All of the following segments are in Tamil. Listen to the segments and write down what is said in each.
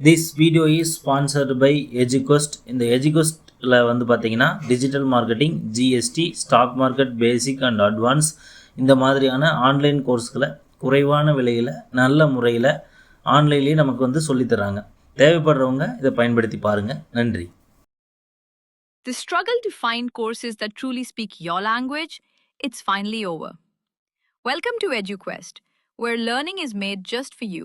This video is sponsored by எஜுகோஸ்ட் இந்த எஜுகோஸ்ட்டில் வந்து பார்த்தீங்கன்னா digital marketing GST stock market basic and advance இந்த மாதிரியான ஆன்லைன் கோர்ஸ்களை குறைவான விலையில் நல்ல முறையில் ஆன்லைன்லேயே நமக்கு வந்து சொல்லித் தராங்க தேவைப்படுறவங்க இதை பயன்படுத்தி பாருங்கள் நன்றி The struggle to find courses that truly speak your language, it's finally over. Welcome to EduQuest, where learning is made just for you.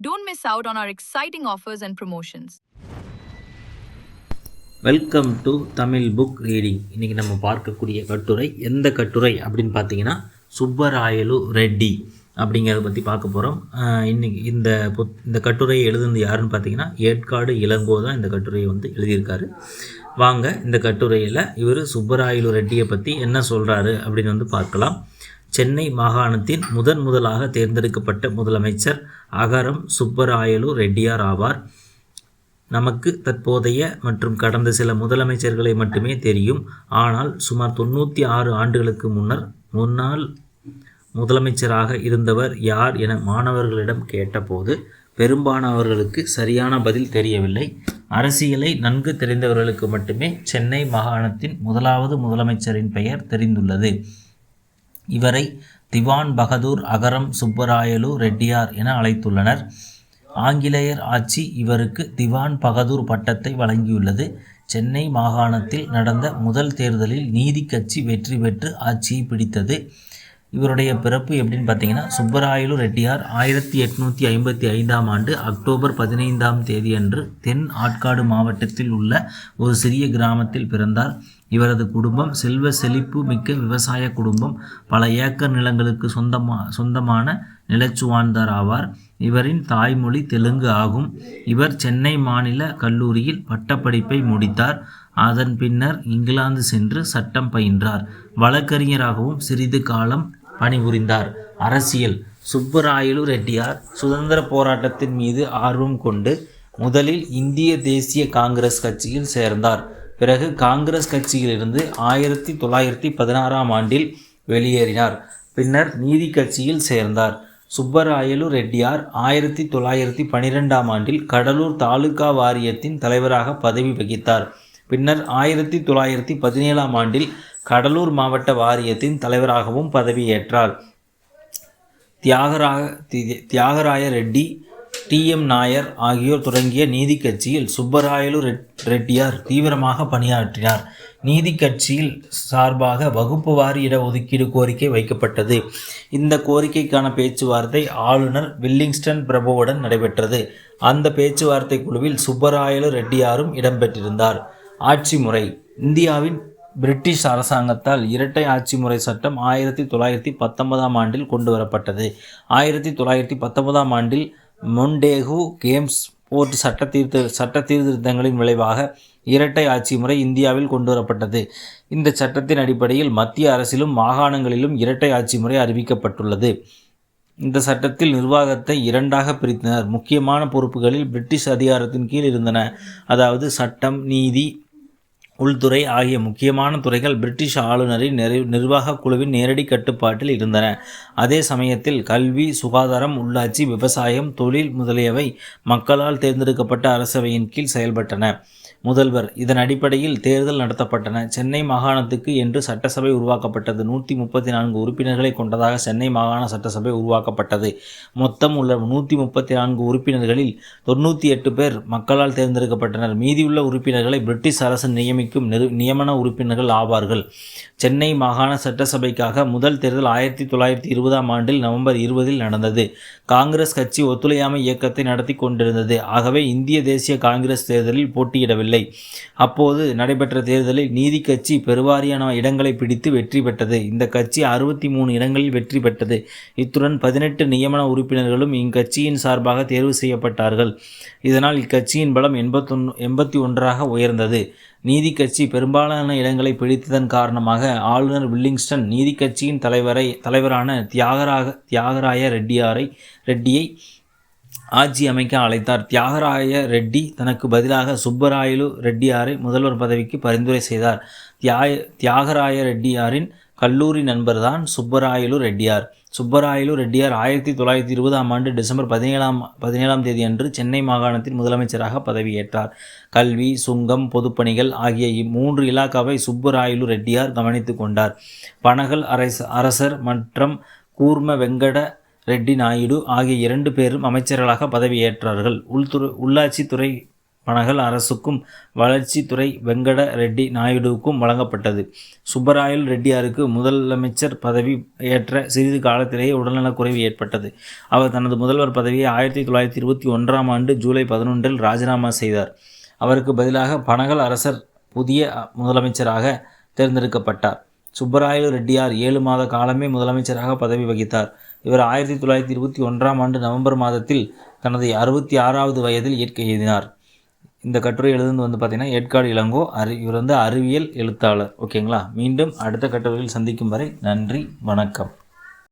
don't miss out on our exciting offers and promotions. Welcome to Tamil book reading இன்றைக்கி நம்ம பார்க்கக்கூடிய கட்டுரை எந்த கட்டுரை அப்படின்னு பார்த்தீங்கன்னா சுப்பராயலு ரெட்டி அப்படிங்கிறத பற்றி பார்க்க போகிறோம் இன்றைக்கி இந்த இந்த கட்டுரையை எழுதுனது யாருன்னு பார்த்தீங்கன்னா ஏற்காடு இளங்கோ தான் இந்த கட்டுரையை வந்து எழுதியிருக்காரு. வாங்க இந்த கட்டுரையில் இவர் சுப்பராயலு ரெட்டியை பற்றி என்ன சொல்கிறாரு அப்படின்னு வந்து பார்க்கலாம். சென்னை மாகாணத்தின் முதன் முதலாக தேர்ந்தெடுக்கப்பட்ட முதலமைச்சர் அகரம் சுப்பராயலு ரெட்டியார் ஆவார். நமக்கு தற்போதைய மற்றும் கடந்த சில முதலமைச்சர்களை மட்டுமே தெரியும். ஆனால் சுமார் தொண்ணூற்றி ஆறு ஆண்டுகளுக்கு முன்னர் முன்னாள் முதலமைச்சராக இருந்தவர் யார் என மாணவர்களிடம் கேட்டபோது பெரும்பாலானவர்களுக்கு சரியான பதில் தெரியவில்லை. அரசியலை நன்கு தெரிந்தவர்களுக்கு மட்டுமே சென்னை மாகாணத்தின் முதலாவது முதலமைச்சரின் பெயர் தெரிந்துள்ளது. இவரை திவான் பகதூர் அகரம் சுப்பராயலு ரெட்டியார் என அழைத்துள்ளனர். ஆங்கிலேயர் ஆட்சி இவருக்கு திவான் பகதூர் பட்டத்தை வழங்கியுள்ளது. சென்னை மாகாணத்தில் நடந்த முதல் தேர்தலில் நீதி கட்சி வெற்றி பெற்று ஆட்சியை பிடித்தது. இவருடைய பிறப்பு எப்படின்னு பார்த்தீங்கன்னா சுப்பராயலு ரெட்டியார் ஆயிரத்தி எட்நூற்றி ஐம்பத்தி ஐந்தாம் ஆண்டு அக்டோபர் பதினைந்தாம் தேதியன்று தென் ஆட்காடு மாவட்டத்தில் உள்ள ஒரு சிறிய கிராமத்தில் பிறந்தார். இவரது குடும்பம் செல்வ செழிப்பு மிக்க விவசாய குடும்பம். பல ஏக்கர் நிலங்களுக்கு சொந்தமா சொந்தமான நிலச்சுவான்தார் ஆவார். இவரின் தாய்மொழி தெலுங்கு ஆகும். இவர் சென்னை மாநில கல்லூரியில் பட்டப்படிப்பை முடித்தார். அதன் பின்னர் இங்கிலாந்து சென்று சட்டம் பயின்றார். வழக்கறிஞராகவும் சிறிது காலம் பணிபுரிந்தார். அரசியல். சுப்பராயலு ரெட்டியார் சுதந்திர போராட்டத்தின் மீது ஆர்வம் கொண்டு முதலில் இந்திய தேசிய காங்கிரஸ் கட்சியில் சேர்ந்தார். பிறகு காங்கிரஸ் கட்சியிலிருந்து ஆயிரத்தி தொள்ளாயிரத்தி பதினாறாம் ஆண்டில் வெளியேறினார். பின்னர் நீதி கட்சியில் சேர்ந்தார். சுப்பராயலு ரெட்டியார் ஆயிரத்தி தொள்ளாயிரத்தி பனிரெண்டாம் ஆண்டில் கடலூர் தாலுகா வாரியத்தின் தலைவராக பதவி வகித்தார். பின்னர் ஆயிரத்தி தொள்ளாயிரத்தி பதினேழாம் ஆண்டில் கடலூர் மாவட்ட வாரியத்தின் தலைவராகவும் பதவியேற்றார். தியாகராக தியாகராய ரெட்டி டி. எம். நாயர் ஆகியோர் தொடங்கிய நீதி கட்சியில் சுப்பராயலு ரெட்டியார் தீவிரமாக பணியாற்றினார். நீதி கட்சியில் சார்பாக வகுப்பு வாரி இட ஒதுக்கீடு கோரிக்கை வைக்கப்பட்டது. இந்த கோரிக்கைக்கான பேச்சுவார்த்தை ஆளுநர் வில்லிங்ஸ்டன் பிரபுவுடன் நடைபெற்றது. அந்த பேச்சுவார்த்தை குழுவில் சுப்பராயலு ரெட்டியாரும் இடம்பெற்றிருந்தார். ஆட்சி முறை இந்தியாவின் பிரிட்டிஷ் அரசாங்கத்தால் இரட்டை ஆட்சி முறை சட்டம் ஆயிரத்தி தொள்ளாயிரத்தி பத்தொன்பதாம் ஆண்டில் கொண்டு வரப்பட்டது. ஆயிரத்தி தொள்ளாயிரத்தி பத்தொன்பதாம் ஆண்டில் மொண்டேகு கேம்ஸ் போர்ட் சட்ட தீர்த்த சட்ட சீர்திருத்தங்களின் விளைவாக இரட்டை ஆட்சி முறை இந்தியாவில் கொண்டு வரப்பட்டது. இந்த சட்டத்தின் அடிப்படையில் மத்திய அரசிலும் மாகாணங்களிலும் இரட்டை ஆட்சி முறை அறிவிக்கப்பட்டுள்ளது. இந்த சட்டத்தில் நிர்வாகத்தை இரண்டாக பிரித்தனர். முக்கியமான பொறுப்புகளில் பிரிட்டிஷ் அதிகாரத்தின் கீழ் இருந்தன. அதாவது சட்டம் நீதி உள்துறை ஆகிய முக்கியமான துறைகள் பிரிட்டிஷ் ஆளுநரின் நிறை நிர்வாக குழுவின் நேரடி கட்டுப்பாட்டில் இருந்தன. அதே சமயத்தில் கல்வி சுகாதாரம் உள்ளாட்சி விவசாயம் தொழில் முதலியவை மக்களால் தேர்ந்தெடுக்கப்பட்ட அரசவையின் கீழ் செயல்பட்டன. முதல்வர். இதன் அடிப்படையில் தேர்தல் நடத்தப்பட்டன. சென்னை மாகாணத்துக்கு என்று சட்டசபை உருவாக்கப்பட்டது. நூற்றி முப்பத்தி நான்கு உறுப்பினர்களை கொண்டதாக சென்னை மாகாண சட்டசபை உருவாக்கப்பட்டது. மொத்தம் உள்ள நூற்றி முப்பத்தி நான்கு உறுப்பினர்களில் தொண்ணூற்றி எட்டு பேர் மக்களால் தேர்ந்தெடுக்கப்பட்டனர். மீதியுள்ள உறுப்பினர்களை பிரிட்டிஷ் அரசு நியமிக்கும் நிரு நியமன உறுப்பினர்கள் ஆவார்கள். சென்னை மாகாண சட்டசபைக்காக முதல் தேர்தல் ஆயிரத்தி தொள்ளாயிரத்தி இருபதாம் ஆண்டில் நவம்பர் இருபதில் நடந்தது. காங்கிரஸ் கட்சி ஒத்துழையாமை இயக்கத்தை நடத்தி கொண்டிருந்தது. ஆகவே இந்திய தேசிய காங்கிரஸ் தேர்தலில் போட்டியிடவில்லை. முடியவில்லை அப்போது நடைபெற்ற தேர்தலில் நீதி கட்சி பெருவாரியான இடங்களை பிடித்து வெற்றி பெற்றது. இந்த கட்சி அறுபத்தி மூணு இடங்களில் வெற்றி பெற்றது. இத்துடன் பதினெட்டு நியமன உறுப்பினர்களும் இக்கட்சியின் சார்பாக தேர்வு செய்யப்பட்டார்கள். இதனால் இக்கட்சியின் பலம் எண்பத்தொன்னு எண்பத்தி ஒன்றாக உயர்ந்தது. நீதி கட்சி பெரும்பாலான இடங்களை பிடித்ததன் காரணமாக ஆளுநர் வில்லிங்ஸ்டன் நீதி கட்சியின் தலைவரை தலைவரான தியாகராக தியாகராய ரெட்டியாரை ரெட்டியை ஆட்சி அமைக்க அழைத்தார். தியாகராய ரெட்டி தனக்கு பதிலாக சுப்பராயலு ரெட்டியாரை முதல்வர் பதவிக்கு பரிந்துரை செய்தார். தியாய தியாகராய ரெட்டியாரின் கல்லூரி நண்பர்தான் சுப்பராயலு ரெட்டியார். சுப்பராயலு ரெட்டியார் ஆயிரத்தி தொள்ளாயிரத்தி இருபதாம் ஆண்டு டிசம்பர் பதினேழாம் பதினேழாம் தேதி அன்று சென்னை மாகாணத்தின் முதலமைச்சராக பதவியேற்றார். கல்வி சுங்கம் பொதுப்பணிகள் ஆகிய இம்மூன்று இலாக்காவை சுப்பராயலு ரெட்டியார் கவனித்து கொண்டார். பனகல் அரச அரசர் மற்றும் கூர்ம வெங்கட ரெட்டி நாயுடு ஆகிய இரண்டு பேரும் அமைச்சர்களாக பதவியேற்றார்கள். உள்துறை உள்ளாட்சித்துறை பனகல் அரசுக்கும் வளர்ச்சித்துறை வெங்கட ரெட்டி நாயுடுவுக்கும் வழங்கப்பட்டது. சுப்பராயல் ரெட்டியாருக்கு முதலமைச்சர் பதவி ஏற்ற சிறிது காலத்திலேயே உடல்நலக்குறைவு ஏற்பட்டது. அவர் தனது முதல்வர் பதவியை ஆயிரத்தி தொள்ளாயிரத்தி இருபத்தி ஒன்றாம் ஆண்டு ஜூலை பதினொன்றில் ராஜினாமா செய்தார். அவருக்கு பதிலாக பனகல் அரசர் புதிய முதலமைச்சராக தேர்ந்தெடுக்கப்பட்டார். சுப்பராயல் ரெட்டியார் ஏழு மாத காலமே முதலமைச்சராக பதவி வகித்தார். இவர் ஆயிரத்தி தொள்ளாயிரத்தி இருபத்தி ஒன்றாம் ஆண்டு நவம்பர் மாதத்தில் தனது அறுபத்தி ஆறாவது வயதில் இயற்கை எழுதினார். இந்த கட்டுரை எழுதுந்து வந்து பார்த்தீங்கன்னா ஏற்காடு இளங்கோ அறி இவர் வந்து அறிவியல் எழுத்தாளர். ஓகேங்களா? மீண்டும் அடுத்த கட்டுரையில் சந்திக்கும் வரை நன்றி வணக்கம்.